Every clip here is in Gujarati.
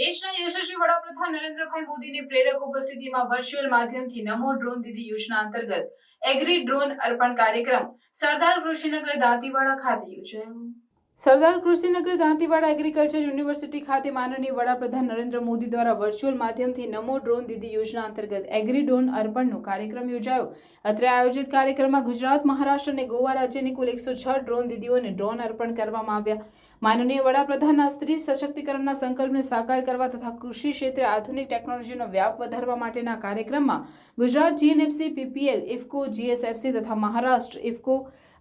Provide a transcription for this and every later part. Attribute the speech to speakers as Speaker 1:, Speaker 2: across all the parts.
Speaker 1: દેશના યશસ્વી વડાપ્રધાન નરેન્દ્રભાઈ મોદીની પ્રેરક ઉપસ્થિતિમાં વર્ચ્યુઅલ માધ્યમથી નમો ડ્રોન દીદી યોજના અંતર્ગત એગ્રી ડ્રોન અર્પણ કાર્યક્રમ સરદાર કૃષિનગર દાંતીવાડા ખાતે યોજાયો. સરદાર કૃષિનગર દાંતીવાડા એગ્રીકલ્ચર યુનિવર્સિટી ખાતે માનનીય વડાપ્રધાન નરેન્દ્ર મોદી દ્વારા વર્ચ્યુઅલ માધ્યમથી નમો ડ્રોન દીદી યોજના અંતર્ગત એગ્રી ડ્રોન અર્પણનો કાર્યક્રમ યોજાયો. અત્રે આયોજિત કાર્યક્રમમાં ગુજરાત, મહારાષ્ટ્ર અને ગોવા રાજ્યની કુલ એકસો છ ડ્રોન દીદીઓને ડ્રોન અર્પણ કરવામાં આવ્યા. માનનીય વડાપ્રધાનના સ્ત્રી સશક્તિકરણના સંકલ્પને સાકાર કરવા તથા કૃષિ ક્ષેત્રે આધુનિક ટેકનોલોજીનો વ્યાપ વધારવા માટેના કાર્યક્રમમાં Gujarat GNFC PPL IFFCO GSFC તથા મહારાષ્ટ્ર ઇફકો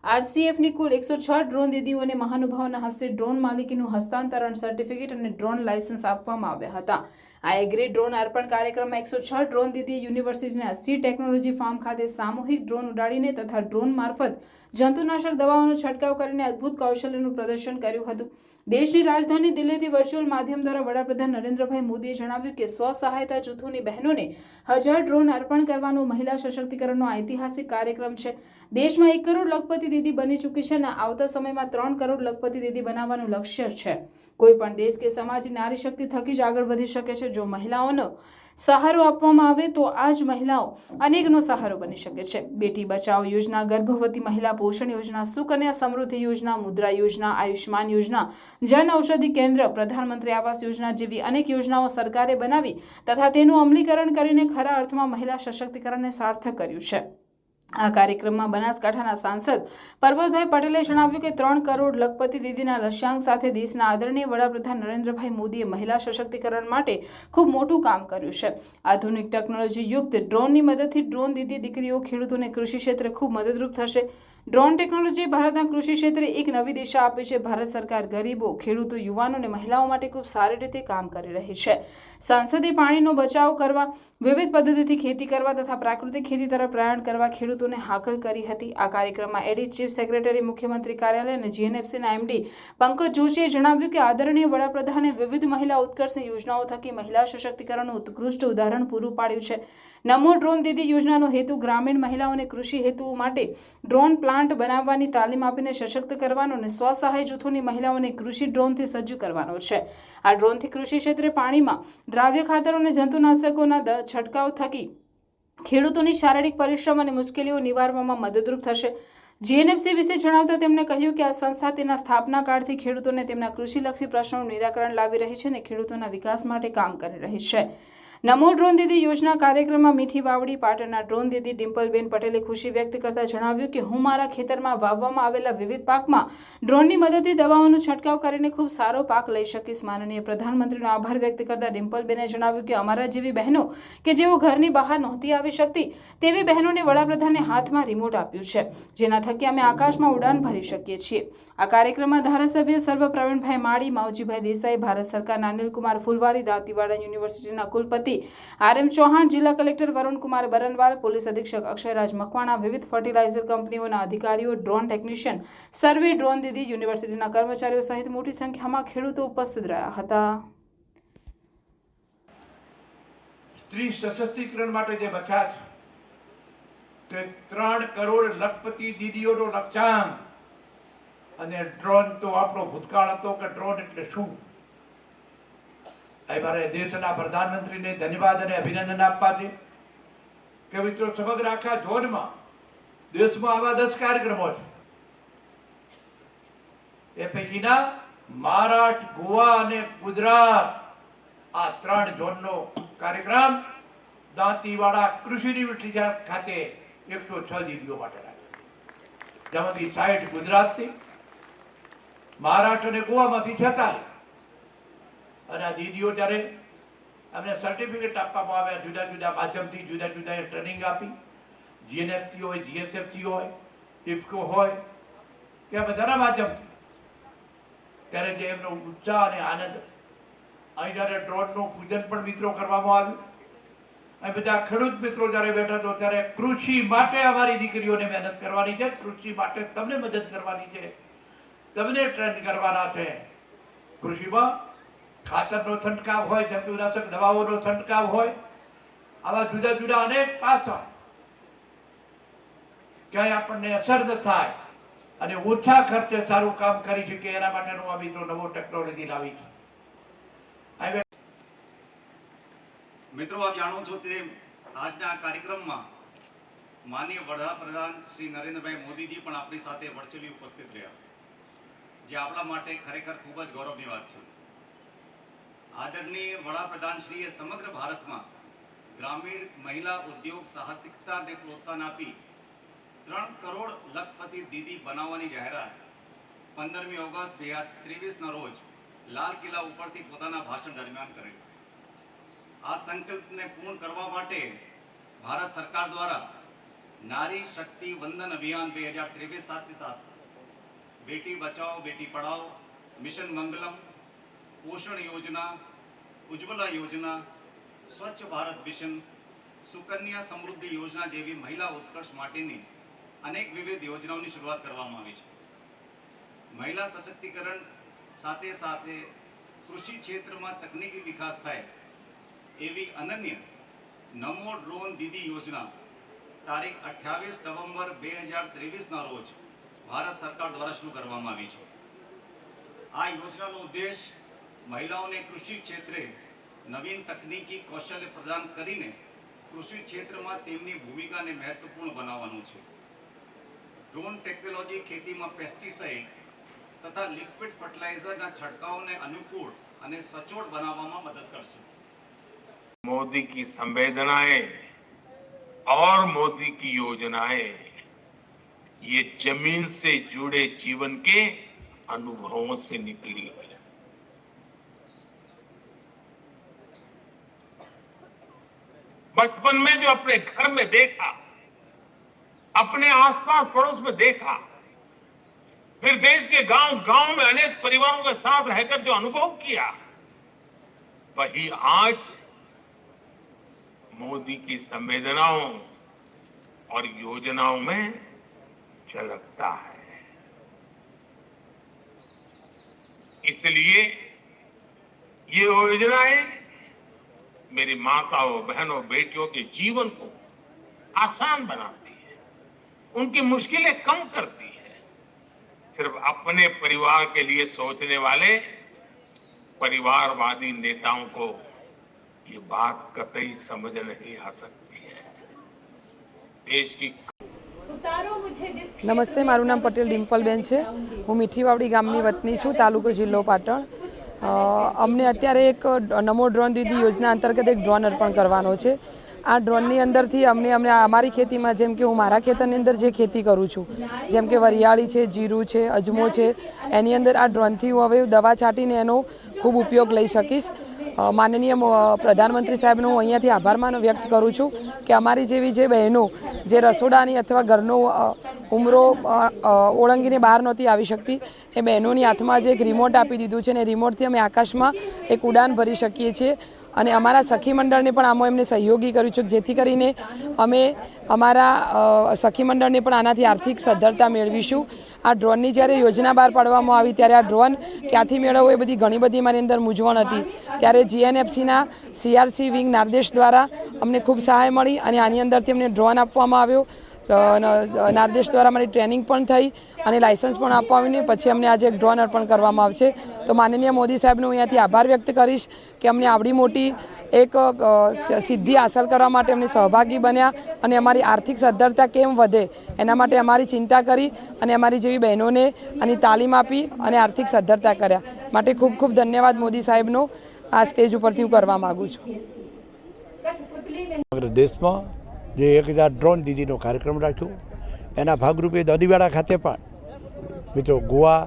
Speaker 1: આરસીએફની કુલ એકસો છ ડ્રોન દીદીઓને મહાનુભાવના હસ્તે ડ્રોન માલિકીનું હસ્તાંતરણ સર્ટિફિકેટ અને ડ્રોન લાયસન્સ આપવામાં આવ્યા હતા. આ એગ્રી ડ્રોન અર્પણ કાર્યક્રમમાં એકસો છ ડ્રોન દીદી યુનિવર્સિટીના સી ટેકનોલોજી ફાર્મ ખાતે સામૂહિક ડ્રોન ઉડાડીને તથા ડ્રોન મારફત જંતુનાશક દવાઓનો છંટકાવ કરીને અદ્ભુત કૌશલ્યનું પ્રદર્શન કર્યું હતું. દેશની રાજધાની દિલ્હીથી વર્ચ્યુઅલ માધ્યમ દ્વારા વડાપ્રધાન નરેન્દ્રભાઈ મોદીએ જણાવ્યું કે સ્વ સહાયતા જૂથોની બહેનોને હજાર ડ્રોન અર્પણ કરવાનો મહિલા સશક્તિકરણનો ઐતિહાસિક કાર્યક્રમ છે. દેશમાં એક કરોડ લખપતિ દીદી બની ચૂકી છે અને આવતા સમયમાં ત્રણ કરોડ લખપતિ દીદી બનાવવાનું લક્ષ્ય છે. કોઈ પણ દેશ કે સમાજ નારી શક્તિ થકી જ આગળ વધી શકે છે. જો મહિલાઓનો સહારો આપવામાં આવે તો આ જ મહિલાઓ અનેકનો સહારો બની શકે છે. બેટી બચાવ યોજના, ગર્ભવતી મહિલા પોષણ યોજના સુકન્યા સમૃદ્ધિ યોજના, મુદ્રા યોજના આયુષ્માન યોજના, જન ઔષધિ કેન્દ્ર, પ્રધાનમંત્રી આવાસ યોજના જેવી અનેક યોજનાઓ સરકારે બનાવી તથા તેનું અમલીકરણ કરીને ખરા અર્થમાં મહિલા સશક્તિકરણને સાર્થક કર્યું છે. આ કાર્યક્રમમાં બનાસકાંઠાના સાંસદ પરબતભાઈ પટેલે જણાવ્યું કે ત્રણ કરોડ લખપતિ દીદીના લક્ષ્યાંક સાથે દેશના આદરણીય વડાપ્રધાન નરેન્દ્રભાઈ મોદીએ મહિલા સશક્તિકરણ માટે ખૂબ મોટું કામ કર્યું છે. આધુનિક ટેકનોલોજી યુક્ત ડ્રોનની મદદથી ડ્રોન દીદી દીકરીઓ ખેડૂતોને કૃષિ ક્ષેત્રે ખૂબ મદદરૂપ થશે. ડ્રોન ટેકનોલોજી ભારતના કૃષિ ક્ષેત્રે એક નવી દિશા આપે છે. ભારત સરકાર ગરીબો, ખેડૂતો, યુવાનો અને મહિલાઓ માટે ખૂબ સારી રીતે કામ કરી રહી છે. સાંસદે પાણીનો બચાવ કરવા, વિવિધ પદ્ધતિથી ખેતી કરવા તથા પ્રાકૃતિક ખેતી તરફ પ્રયાણ કરવા ખેડૂતોને હાકલ કરી હતી. આ કાર્યક્રમમાં એડી ચીફ સેક્રેટરી, મુખ્યમંત્રી કાર્યાલય અને જીએનએફસીના એમડી પંકજ જોશીએ જણાવ્યું કે આદરણીય વડાપ્રધાને વિવિધ મહિલા ઉત્કર્ષ યોજનાઓ થકી મહિલા સશક્તિકરણનું ઉત્કૃષ્ટ ઉદાહરણ પૂરું પાડ્યું છે. નમો ડ્રોન દીદી યોજનાનો હેતુ ગ્રામીણ મહિલાઓને કૃષિ હેતુઓ માટે ડ્રોન પ્લાન્ટ બનાવવાની તાલીમ આપીને સશક્ત કરવાનો અને સ્વસહાય જૂથોની મહિલાઓને કૃષિ ડ્રોનથી સજ્જ કરવાનો છે. આ ડ્રોનથી કૃષિ ક્ષેત્રે પાણીમાં દ્રાવ્ય ખાતરો અને જંતુનાશકોના છંટકાવ થકી ખેડૂતોની શારીરિક પરિશ્રમ અને મુશ્કેલીઓ નિવારવામાં મદદરૂપ થશે. જીએનએફસી વિશે જણાવતા તેમણે કહ્યું કે આ સંસ્થા તેના સ્થાપના કાળથી ખેડૂતોને તેમના કૃષિલક્ષી પ્રશ્નોનું નિરાકરણ લાવી રહી છે અને ખેડૂતોના વિકાસ માટે કામ કરી રહી છે. નમો ડ્રોન દીદી યોજના કાર્યક્રમમાં મીઠી વાવડી પાટણના ડ્રોન દીદી ડિમ્પલબેન પટેલે ખુશી વ્યક્ત કરતા જણાવ્યું કે હું મારા ખેતરમાં વાવવામાં આવેલા વિવિધ પાકમાં ડ્રોનની મદદથી દવાઓનો છંટકાવ કરીને ખૂબ સારો પાક લઈ શકીશ. માનનીય પ્રધાનમંત્રીનો આભાર વ્યક્ત કરતા ડિમ્પલબેને જણાવ્યું કે અમારા જેવી બહેનો કે જેઓ ઘરની બહાર નહોતી આવી શકતી, તેવી બહેનોને વડાપ્રધાને હાથમાં રિમોટ આપ્યું છે, જેના થકી અમે આકાશમાં ઉડાન ભરી શકીએ છીએ. આ કાર્યક્રમમાં ધારાસભ્ય સર્વ પ્રવીણભાઈ માળી, માવજીભાઈ દેસાઈ, ભારત સરકારના અનિલકુમાર ફુલવારી, દાંતીવાડા યુનિવર્સિટીના કુલપતિ આર એમ ચૌહાણ, જિલ્લા કલેક્ટર વરુણકુમાર બરનવાલ, પોલીસ અધિક્ષક અક્ષયરાજ મકવાણા, વિવિધ ફર્ટિલાઇઝર કંપનીઓના અધિકારીઓ, ડ્રોન ટેકનિશિયન, સર્વે ડ્રોન દીદી, યુનિવર્સિટીના કર્મચારીઓ સહિત મોટી સંખ્યામાં ખેડૂતો ઉપસ્થિત રહ્યા હતા.
Speaker 2: સ્ત્રી સશક્તિકરણ માટે જે બચ્યા કે ત્રણ કરોડ લખપતિ દીદીઓનો લક્ષ્યાંક. અને ડ્રોન તો આપણો ભૂતકાળ હતો કે ડ્રોન એટલે શું? એ મારે દેશના પ્રધાનમંત્રીને ધન્યવાદ અને અભિનંદન આપવા છે કે મિત્રો સમગ્ર આખા ઝોનમાં દેશમાં આવા દસ કાર્યક્રમો છે. એ પૈકીના મહારાષ્ટ્ર ગોવા અને ગુજરાત આ ત્રણ ઝોનનો કાર્યક્રમ દાંતીવાડા કૃષિ યુનિવર્સિટી ખાતે એકસો છ દીદીઓ માટે રાખ્યો. જેમાંથી સાઠ ગુજરાતની મહારાષ્ટ્ર અને ગોવામાંથી છેતાલીસ. અને આ દીદીઓ જ્યારે એમને સર્ટિફિકેટ આપવામાં આવ્યા, જુદા જુદા માધ્યમથી, જુદા જુદા ટ્રેનિંગ આપી. જીએનએફસી હોય જીએસએફસી હોય ઇફકો હોય, કે બધાના માધ્યમથી. ત્યારે જે એમનો ઉત્સાહ અને આનંદ. અહીં જ્યારે ડ્રોનનું પૂજન પણ મિત્રો કરવામાં આવ્યું. અહીં બધા ખેડૂત મિત્રો જ્યારે બેઠા તો ત્યારે કૃષિ માટે અમારી દીકરીઓને મહેનત કરવાની છે. કૃષિ માટે તમને મદદ કરવાની છે. તમને ટ્રેન કરવાના છે. કૃષિમાં ખાતરનો છંટકાવ હોય, જંતુનાશક દવાઓનો છંટકાવ હોય, આવા જુદા જુદા અનેક પાસા ક્યાંય આપણને અસર ન થાય અને ઓછા ખર્ચે સારું કામ કરી શકે, એના માટેનો આ મિત્રો નવો ટેકનોલોજી લાવી છે.
Speaker 3: મિત્રો, આપ જાણો છો તેમ આજના આ કાર્યક્રમમાં માનીય વડાપ્રધાન શ્રી નરેન્દ્રભાઈ મોદીજી પણ આપણી સાથે વર્ચ્યુઅલી ઉપસ્થિત રહ્યા. જે આપણા માટે ખરેખર ખૂબ જ ગૌરવની વાત છે. આદરણીય વડાપ્રધાનશ્રીએ સમગ્ર ભારતમાં ગ્રામીણ મહિલા ઉદ્યોગ સાહસિકતાને પ્રોત્સાહન આપી ત્રણ કરોડ લખપતિ દીદી બનાવવાની જાહેરાત પંદરમી ઓગસ્ટ બે હજાર ત્રેવીસના રોજ લાલ કિલ્લા ઉપરથી પોતાના ભાષણ દરમિયાન કરેલ આ સંકલ્પને પૂર્ણ કરવા માટે ભારત સરકાર દ્વારા નારી શક્તિ વંદન અભિયાન બે હજાર ત્રેવીસ સાથે સાથ બેટી બચાવો, બેટી પઢાઓ, મિશન મંગલમ પોષણ યોજના, ઉજ્જવલા યોજના, સ્વચ્છ ભારત મિશન, સુકન્યા સમૃદ્ધિ યોજના જેવી મહિલા ઉત્કર્ષ માટેની અનેક વિવિધ યોજનાઓની શરૂઆત કરવામાં આવી છે. મહિલા સશક્તિકરણ સાથે સાથે કૃષિ ક્ષેત્રમાં તકનીકી વિકાસ થાય એવી અનન્ય નમો ડ્રોન દીદી યોજના તારીખ અઠ્યાવીસ નવેમ્બર બે હજાર ત્રેવીસના રોજ ભારત સરકાર દ્વારા શરૂ કરવામાં આવી છે. આ યોજનાનો ઉદ્દેશ મહિલાઓને કૃષિ ક્ષેત્રે નવીન તકનીકી કૌશલ્ય પ્રદાન કરીને કૃષિ ક્ષેત્રમાં તેમની ભૂમિકાને મહત્વપૂર્ણ બનાવવાનું છે ડ્રોન ટેકનોલોજી ખેતીમાં પેસ્ટિસાઇડ તથા લિક્વિડ ફર્ટિલાઇઝરના છંટકાવને અનુકૂળ અને સચોટ બનાવવામાં મદદ કરશે
Speaker 4: मोदी की संवेदनाएं और मोदी की योजनाएं ये जमीन से जुड़े जीवन के अनुभवों से निकली है बचपन में जो अपने घर में देखा, अपने आसपास पड़ोस में देखा, फिर देश के गाँव गाँव में अनेक परिवारों के साथ रहकर जो अनुभव किया, वही आज मोदी की संवेदनाओं और योजनाओं में झलकता है। इसलिए ये योजनाएँ मेरी माताओं बहनों बेटियों के जीवन को आसान बनाती है उनकी मुश्किलें कम करती है सिर्फ अपने परिवार के लिए सोचने वाले परिवारवादी नेताओं को ये बात कतई समझ नहीं आ सकती है देश की
Speaker 5: નમસ્તે મારું નામ પટેલ ડિમ્પલબેન છે હું મીઠીવાવડી ગામની વતની છું તાલુકો જિલ્લો પાટણ અ, અમને અત્યારે એક નમો ડ્રોન દીદી યોજના અંતર્ગત એક ડ્રોન અર્પણ કરવાનો છે. આ ડ્રોનની અંદરથી અમને અમને અમારી ખેતીમાં જેમ કે હું મારા ખેતરની અંદર જે ખેતી કરું છું, જેમ કે વરિયાળી છે, જીરું છે, અજમો છે, એની અંદર આ ડ્રોનથી હું હવે દવા છાંટીને એનો ખૂબ ઉપયોગ લઈ શકીશ. માનનીય પ્રધાનમંત્રી સાહેબનો હું અહીંયાથી આભાર માન વ્યક્ત કરું છું કે અમારી જેવી જે બહેનો, જે રસોડાની અથવા ઘરનો ઉમરો ઓળંગીને બહાર નહોતી આવી શકતી, એ બહેનોની હાથમાં જે એક રિમોટ આપી દીધું છે ને રિમોટથી અમે આકાશમાં એક ઉડાન ભરી શકીએ છીએ. અને અમારા સખી મંડળને પણ આમાં એમને સહયોગી કર્યું છે, જેથી કરીને અમે અમારા સખી મંડળને પણ આનાથી આર્થિક સદ્ધરતા મેળવીશું. આ ડ્રોનની જ્યારે યોજના બહાર પાડવામાં આવી, ત્યારે આ ડ્રોન ક્યાંથી મેળવવો એ બધી ઘણી બધી મારી અંદર મૂંઝવણ હતી. ત્યારે જીએનએફસીના સીઆરસી વિંગ નારદેશ દ્વારા અમને ખૂબ સહાય મળી અને આની અંદરથી અમને ડ્રોન આપવામાં આવ્યો. નારદેશ દ્વારા મારી ટ્રેનિંગ પણ થઈ અને લાયસન્સ પણ આપવામાં આવ્યું પછી અમને આજે એક ડ્રોન અર્પણ કરવામાં આવશે. તો માનનીય મોદી સાહેબનો હું અહીંયાથી આભાર વ્યક્ત કરીશ કે અમને આવડી મોટી એક સિદ્ધિ હાંસલ કરવા માટે અમને સહભાગી બન્યા અને અમારી આર્થિક સદ્ધરતા કેમ વધે એના માટે અમારી ચિંતા કરી અને અમારી જેવી બહેનોને આની તાલીમ આપી અને આર્થિક સદ્ધરતા કર્યા. માટે ખૂબ ખૂબ ધન્યવાદ મોદી સાહેબનો. આ સ્ટેજ ઉપરથી હું કરવા માગું છું.
Speaker 2: દેશમાં જે એક હજાર ડ્રોન દીદીનો કાર્યક્રમ રાખ્યો. એના ભાગરૂપે દદીવાડા ખાતે પણ મિત્રો ગોવા,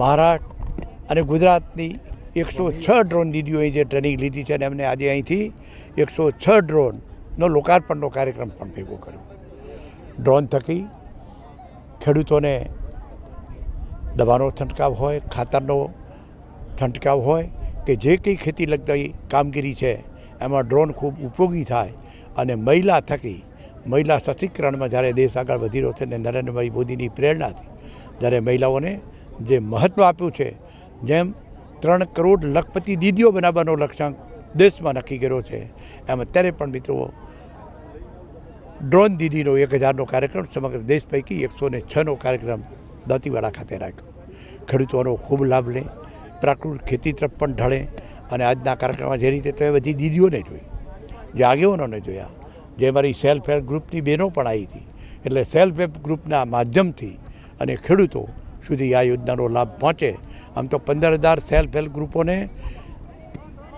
Speaker 2: મહારાષ્ટ્ર અને ગુજરાતની એકસો છ ડ્રોન દીદીઓએ જે ટ્રેનિંગ લીધી છે અને એમને આજે અહીંથી એકસો છ ડ્રોનનો લોકાર્પણનો કાર્યક્રમ પણ ભેગો કર્યો. ડ્રોન થકી ખેડૂતોને દવાનો છંટકાવ હોય, ખાતરનો છંટકાવ હોય કે જે કંઈ ખેતી લગતી કામગીરી છે, એમાં ડ્રોન ખૂબ ઉપયોગી થાય અને મહિલા થકી, મહિલા સશક્તિકરણમાં જ્યારે દેશ આગળ વધી રહ્યો છે ને નરેન્દ્રભાઈ મોદીની પ્રેરણાથી જ્યારે મહિલાઓને જે મહત્ત્વ આપ્યું છે, જેમ ત્રણ કરોડ લખપતિ દીદીઓ બનાવવાનો લક્ષ્યાંક દેશમાં નક્કી કર્યો છે. એમ અત્યારે પણ મિત્રો, ડ્રોન દીદીનો એક હજારનો કાર્યક્રમ સમગ્ર દેશ પૈકી એકસો ને છનો કાર્યક્રમ દાંતીવાડા ખાતે રાખ્યો. ખેડૂતોનો ખૂબ લાભ લે, પ્રાકૃતિક ખેતી તરફ પણ ઢળે અને આજના કાર્યક્રમમાં જે રીતે તમે બધી દીદીઓને જોઈ, જે આગેવાનોને જોયા, જે મારી સેલ્ફ હેલ્પ ગ્રુપની બહેનો પણ આવી હતી. એટલે સેલ્ફ હેલ્પ ગ્રુપના માધ્યમથી અને ખેડૂતો સુધી આ યોજનાનો લાભ પહોંચે. આમ તો પંદર હજાર સેલ્ફ હેલ્પ ગ્રુપોને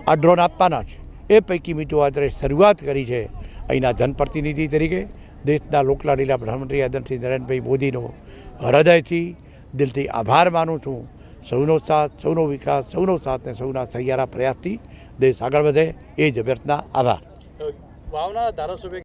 Speaker 2: આ ડ્રોન આપવાના છે. એ પૈકી મિત્રો જો શરૂઆત કરી છે અહીંના જનપ્રતિનિધિ તરીકે દેશના લોકલાડીલા પ્રધાનમંત્રી આદરશ્રી નરેન્દ્રભાઈ મોદીનો હૃદયથી દિલથી આભાર માનું છું. સૌનો સાથ, સૌનો વિકાસ, સૌનો સાથ ને સૌના સહિયારા પ્રયાસથી દેશ આગળ વધે. એ જ અભ્યર્થના. આભાર.
Speaker 6: વાવના ધારાસભ્ય